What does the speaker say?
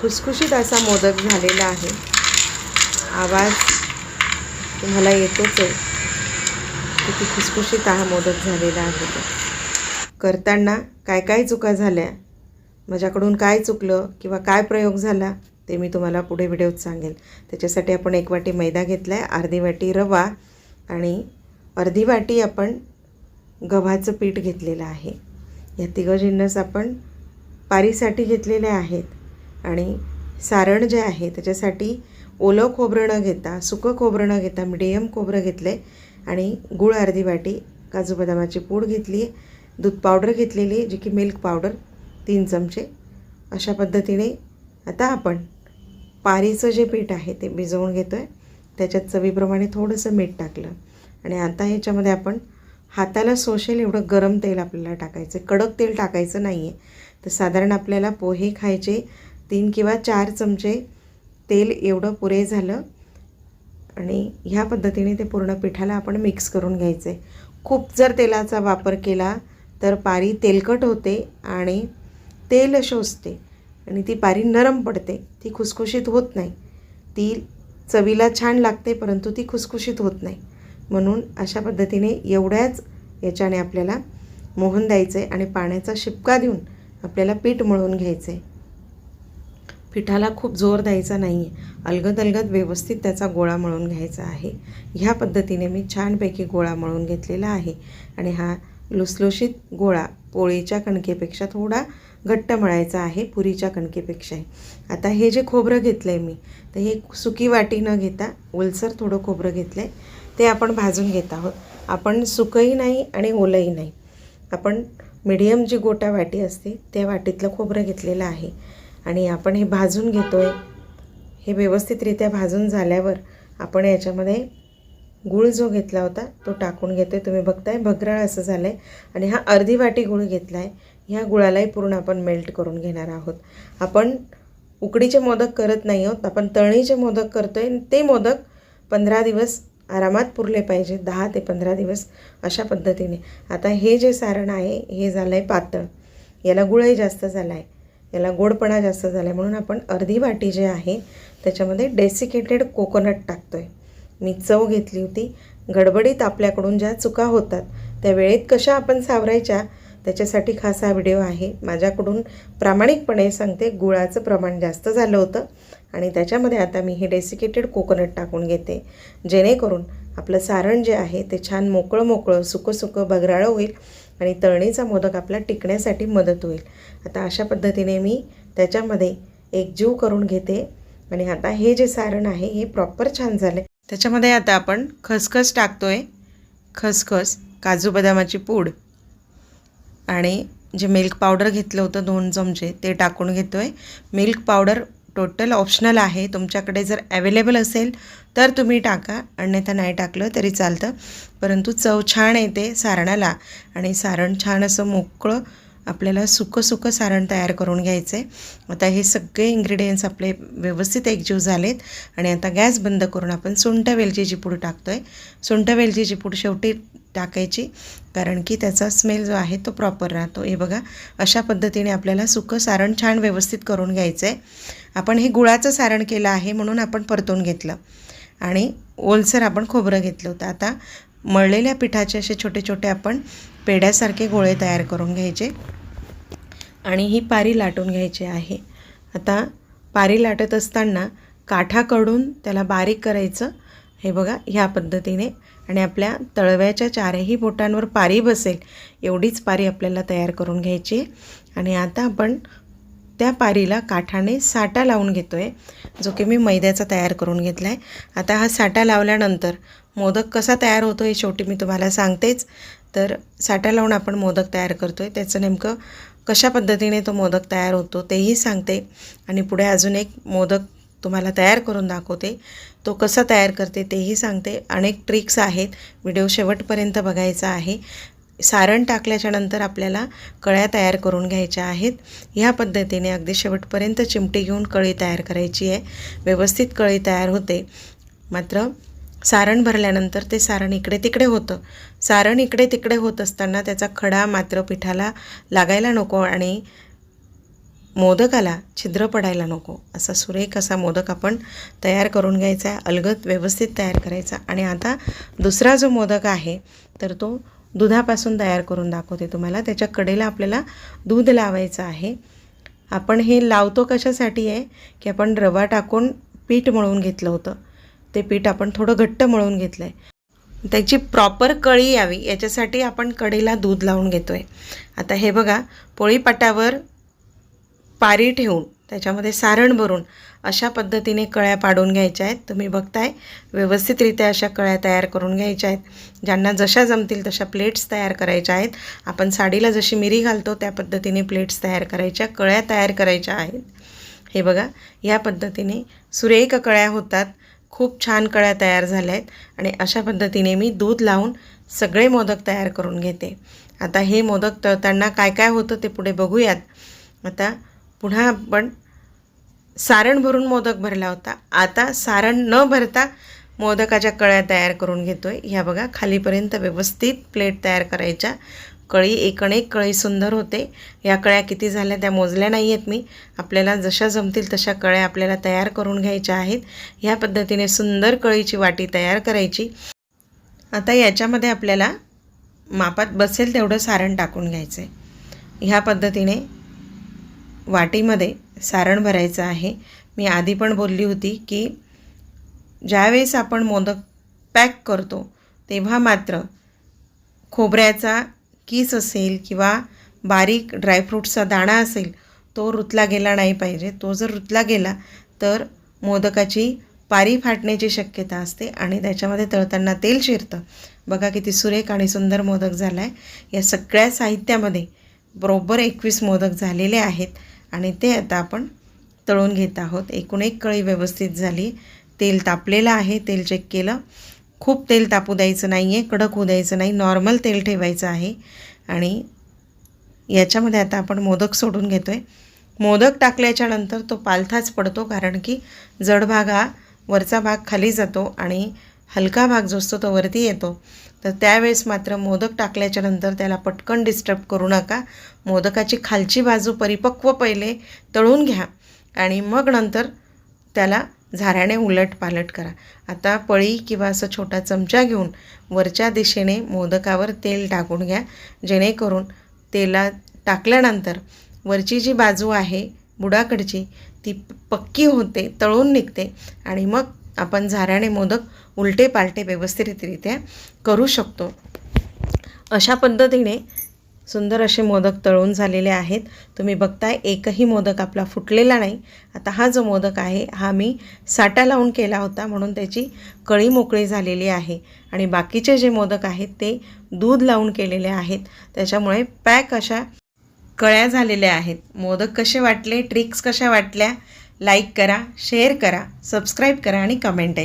खुसखुशीत असा मोदक झालेला आहे. आवाज तुम्हाला येतोच आहे. किती खुसखुशीत हा मोदक झालेला आहे. करताना काय काय चुका झाल्या? माझ्याकडून काय चुकलं किंवा काय प्रयोग झाला ते मी तुम्हाला पुढे व्हिडिओत सांगेल. त्याच्यासाठी आपण एक वाटी मैदा घेतला आहे अर्धी वाटी रवा आणि अर्धी वाटी आपण गव्हाचं पीठ घेतलेलं आहे. या तिघं जिन्नस आपण पारीसाठी घेतलेले आहेत. आणि सारण जे आहे त्याच्यासाठी ओलं खोबरं न घेता सुकं खोबरं न घेता मिडियम खोबरं घेतलं आहे आणि गूळ अर्धी वाटी काजू बदामाची पूड घेतली आहे दूध पावडर घेतलेली आहे जी की मिल्क पावडर तीन चमचे. अशा पद्धतीने आता आपण पारीचं जे पीठ आहे ते भिजवून घेतो आहे त्याच्यात चवीप्रमाणे थोडंसं मीठ टाकलं आणि आता ह्याच्यामध्ये आपण हाताला सोशेल एवढं गरम तेल आपल्याला टाकायचं कडक तेल टाकायचं नाही आहे तर साधारण आपल्याला पोहे खायचे तीन किंवा चार चमचे तेल एवढं पुरे झालं. आणि ह्या पद्धतीने ते पूर्ण पिठाला आपण मिक्स करून घ्यायचं. आहे खूप जर तेलाचा वापर केला तर पारी तेलकट होते आणि तेल शोषते आणि ती पारी नरम पडते. ती खुसखुशीत होत नाही. ती चवीला छान लागते परंतु ती खुसखुशीत होत नाही. म्हणून अशा पद्धतीने एवढ्याच याच्याने आपल्याला मोहन द्यायचं आहे आणि पाण्याचा शिपका देऊन आपल्याला पीठ मळून घ्यायचं. आहे पिठाला खूप जोर द्यायचा नाही आहे अलगद अलगद व्यवस्थित त्याचा गोळा मळून घ्यायचा आहे. ह्या पद्धतीने मी छानपैकी गोळा मळून घेतलेला आहे. आणि हा लुसलुशीत गोळा पोळीच्या कणकेपेक्षा थोडा घट्ट मळायचा आहे पुरीच्या कणकेपेक्षाही. आता हे जे खोबरं घेतलं आहे मी तर हे सुकी वाटी न घेता ओलसर थोडं खोबरं घेतलं आहे ते आपण भाजून घेत आहोत. आपण सुकंही नाही आणि ओलंही नाही. आपण मिडियम जी गोटा वाटी असते त्या वाटीतलं खोबरं घेतलेलं आहे. आणि आपण हे भाजून घेतो आहे हे व्यवस्थितरित्या भाजून झाल्यावर आपण याच्यामध्ये गूळ जो घेतला होता तो टाकून घेतो आहे तुम्ही बघताय भगराळ असं झालं आहे आणि हा अर्धी वाटी गूळ घेतला आहे ह्या गुळालाही पूर्ण आपण मेल्ट करून घेणार आहोत. आपण उकडीचे मोदक करत नाही आहोत. आपण तळणीचे मोदक करतो आहे ते मोदक पंधरा दिवस आरामात पुरले पाहिजे दहा ते पंधरा दिवस अशा पद्धतीने. आता हे जे सारण आहे हे झालं आहे पातळ. याला गुळही जास्त झाला आहे याला गोडपणा जास्त झाला आहे म्हणून आपण अर्धी वाटी जे आहे त्याच्यामध्ये डेसिकेटेड कोकोनट टाकतो आहे मी चव घेतली होती. गडबडीत आपल्याकडून ज्या चुका होतात त्या वेळेत कशा आपण सावरायच्या त्याच्यासाठी खास हा व्हिडिओ आहे. माझ्याकडून प्रामाणिकपणे सांगते गुळाचं प्रमाण जास्त झालं होतं आणि त्याच्यामध्ये आता मी हे डेसिकेटेड कोकोनट टाकून घेते. जेणेकरून आपलं सारण जे आहे ते छान मोकळं मोकळं सुकं सुकं बगराळं होईल. आणि तळणीचा मोदक आपला टिकण्यासाठी मदत होईल. आता अशा पद्धतीने मी त्याच्यामध्ये एक जीव करून घेते. आणि आता हे जे सारण आहे हे प्रॉपर छान झालं त्याच्यामध्ये आता आपण खसखस टाकतो आहे खसखस काजू बदामाची पूड आणि जे मिल्क पावडर घेतलं होतं दोन चमचे ते टाकून घेतो आहे मिल्क पावडर टोटल ऑप्शनल आहे. तुमच्याकडे जर अवेलेबल असेल तर तुम्ही टाका. अन्यथा नाही टाकलं तरी चालतं. परंतु चव छान येते सारणाला. आणि सारण छान असं मोकळं आपल्याला सुकं सुकं सारण तयार करून घ्यायचं आहे आता हे सगळे इन्ग्रेडियंट्स आपले व्यवस्थित एकजीव झालेत. आणि आता गॅस बंद करून आपण सुंठ वेलचीची पूड टाकतो आहे सुंठ वेलचीची पूड शेवटी टाकायची. कारण की त्याचा स्मेल जो आहे तो प्रॉपर राहतो. हे बघा अशा पद्धतीने आपल्याला सुकं सारण छान व्यवस्थित करून घ्यायचं आहे आपण हे गुळाचं सारण केलं आहे म्हणून आपण परतून घेतलं. आणि ओलसर आपण खोबरं घेतलं होतं. आता मळलेल्या पिठाचे असे छोटे छोटे आपण पेड्यासारखे गोळे तयार करून घ्यायचे. आणि ही पारी लाटून घ्यायची आहे. आता पारी लाटत असताना काठाकडून त्याला बारीक करायचं. हे बघा ह्या पद्धतीने आणि आपल्या तळव्याच्या चारही बोटांवर पारी बसेल एवढीच पारी आपल्याला तयार करून घ्यायची आणि आता आपण त्या पारीला काठाने साठा लावून घेतो आहे जो की मी मैद्याचा तयार करून घेतला आहे आता हा साठा लावल्यानंतर मोदक कसा तयार होतो हे शेवटी मी तुम्हाला सांगतेच. तर साठा लावून आपण मोदक तयार करतो आहे त्याचं नेमकं कशा पद्धतीने तो मोदक तयार होतो तेही सांगते. आणि पुढे अजून एक मोदक तुम्हाला तयार करून दाखवते. तो कसा तयार करते तेही सांगते. अनेक ट्रिक्स आहेत. व्हिडिओ शेवटपर्यंत बघायचा आहे. सारण टाकल्याच्यानंतर आपल्याला कळ्या तयार करून घ्यायच्या आहेत. ह्या पद्धतीने अगदी शेवटपर्यंत चिमटी घेऊन कळी तयार करायची आहे. व्यवस्थित कळी तयार होते. मात्र सारण भरल्यानंतर ते सारण इकडे तिकडे होतं. सारण इकडे तिकडे होत असताना त्याचा खडा मात्र पिठाला लागायला नको आणि मोदकाला छिद्र पडायला नको. असा सुरेख असा मोदक आपण तयार करून घ्यायचा आहे अलगद व्यवस्थित तयार करायचा. आणि आता दुसरा जो मोदक आहे तर तो दुधापासून तयार करून दाखवते तुम्हाला. त्याच्या कडेला आपल्याला दूध लावायचं आहे. आपण हे लावतो कशासाठी आहे की आपण रवा टाकून पीठ मळून घेतलं होतं. ते पीठ आपण थोडं घट्ट मळून घेतलं आहे त्याची प्रॉपर कळी यावी याच्यासाठी आपण कडेला दूध लावून घेतो आहे आता हे बघा पोळीपाटावर पारी ठेवून त्याच्यामध्ये सारण भरून अशा पद्धतीने कळ्या पाडून घ्यायच्या आहेत. तुम्ही बघताय व्यवस्थितरित्या अशा कळ्या तयार करून घ्यायच्या आहेत. ज्यांना जशा जमतील तशा प्लेट्स तयार करायच्या आहेत. आपण साडीला जशी मिरी घालतो त्या पद्धतीने प्लेट्स तयार करायच्या कळ्या तयार करायच्या आहेत. हे बघा या पद्धतीने सुरेख कळ्या होतात. खूप छान कळ्या तयार झाल्या आहेत आणि अशा पद्धतीने मी दूध लावून सगळे मोदक तयार करून घेते. आता हे मोदक तळताना काय काय होतं ते पुढे बघूयात. आता पुन्हा आपण सारण भरून मोदक भरला होता. आता सारण न भरता मोदकाच्या कळ्या तयार करून घेतो आहे ह्या बघा खालीपर्यंत व्यवस्थित प्लेट तयार करायच्या. कळी एकणेक कळी सुंदर होते. या कळ्या किती झाल्या त्या मोजल्या नाही आहेत मी. आपल्याला जशा जमतील तशा कळ्या आपल्याला तयार करून घ्यायच्या आहेत. ह्या पद्धतीने सुंदर कळीची वाटी तयार करायची. आता याच्यामध्ये आपल्याला मापात बसेल तेवढं सारण टाकून घ्यायचं आहे ह्या पद्धतीने वाटीमध्ये सारण भरायचं आहे. मी आधी पण बोलली होती की ज्यावेळेस आपण मोदक पॅक करतो तेव्हा मात्र खोबऱ्याचा किस असेल किंवा बारीक ड्रायफ्रूटचा दाणा असेल तो रुतला गेला नाही पाहिजे. तो जर रुतला गेला तर मोदकाची पारी फाटण्याची शक्यता असते आणि त्याच्यामध्ये तळताना तेल शिरतं. बघा किती सुरेख आणि सुंदर मोदक झाला आहे या सगळ्या साहित्यामध्ये बरोबर एकवीस मोदक झालेले आहेत. आणि ते आता आपण तळून घेत आहोत. एकूण एक कळी व्यवस्थित झाली. तेल तापलेलं आहे. तेल चेक केलं. खूप तेल तापू द्यायचं नाही आहे कडक होऊ द्यायचं नाही. नॉर्मल तेल ठेवायचं आहे. आणि याच्यामध्ये आता आपण मोदक सोडून घेतो आहे मोदक टाकल्याच्या नंतर तो पालथाच पडतो कारण की जड भाग हा वरचा भाग खाली जातो आणि हलका भाग जो असतो तो वरती येतो. तर त्यावेळेस मात्र मोदक टाकल्याच्या नंतर त्याला पटकन डिस्टर्ब करू नका. मोदकाची खालची बाजू परिपक्व पहिले तळून घ्या आणि मग नंतर त्याला झाऱ्याने उलट पालट करा. आता पळी किंवा असं छोटा चमचा घेऊन वरच्या दिशेने मोदकावर तेल टाकून घ्या. जेणेकरून तेला टाकल्यानंतर वरची जी बाजू आहे बुडाकडची ती पक्की होते तळून निघते आणि मग आपण झाऱ्याने मोदक उलटे पालटे व्यवस्थितरित्या करू शकतो. अशा पद्धतीने सुंदर असे मोदक तळून झालेले आहेत. तुम्ही बघताय एकही मोदक आपला फुटलेला नाही. आता हा जो मोदक आहे हा मी साटा लावून केला होता म्हणून त्याची कळी मोकळी झालेली आहे. आणि बाकीचे जे मोदक आहेत ते दूध लावून केलेले आहेत. त्याच्यामुळे पॅक अशा कळ्या झालेल्या आहेत. मोदक कसे वाटले? ट्रिक्स कशा वाटल्या? लाईक करा शेअर करा सबस्क्राईब करा आणि कमेंट आहे.